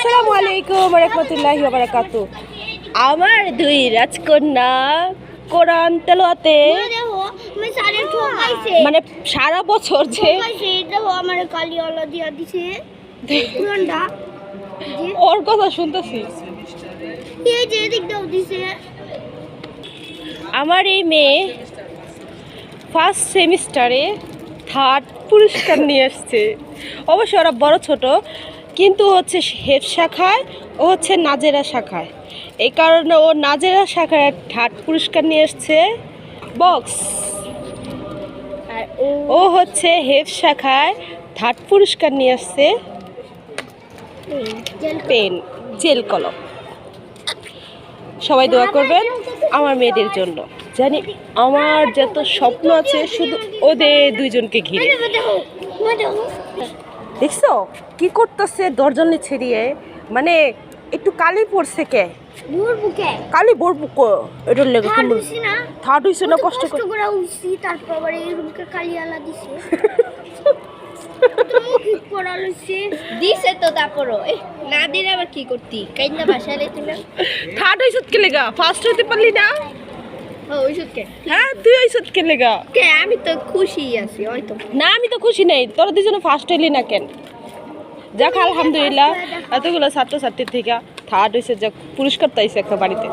আসসালামু আলাইকুম রহমতুল্লাহি বারাকাতু আমার দুই রাজকন্যা কোরআন ঠকাইছে মানে সারা বছর যে ওর কথা শুনতেছি। আমার এই মেয়ে ফার্স্ট সেমিস্টারে থার্ড পুরস্কার নিয়ে আসছে। অবশ্য ওরা বড় ছোট কিন্তু হচ্ছে হেফ শাখায় ও হচ্ছে নাজেরা শাখায়। এই কারণে ও নাজেরা শাখায় থার্ড পুরস্কার নিয়ে এসছে বক্স। আর ও হচ্ছে হেফ শাখায় থার্ড পুরস্কার নিয়ে আসছে পেন জেল কলম। সবাই দোয়া করবেন আমার মেয়েদের জন্য। জানি আমার যত স্বপ্ন আছে শুধু ওদের দুইজনকে ঘিরে। দেখছ? কি করতেছে দরজনে ছেড়িয়ে? মানে একটু কালি পড়ছে কে? কালি বলব এটার লেগে থার্ড না? হইছে না? কষ্ট কষ্ট করে করে উঠছি তারপর আবার এই রুমকে কালি আলা দিছে তো তারপরও। এ, না দিলে আবার কি করতি? কাইন্দা বাসায় লেতে না থার্ড হইছত কে লেগা? ফার্স্ট হইতে পারলি না? হ্যাঁ তুই লেগা। কে আমি তো খুশি আছি না আমি তো খুশি নেই তোরা দুজনে ফার্স্ট হইলি না কেন? যাক আলহামদুলিল্লাহ। এতগুলো ছাত্রছাত্রীর থেকে থার্ড হয়েছে যাক পুরস্কার তাইছে একটা বাড়িতে।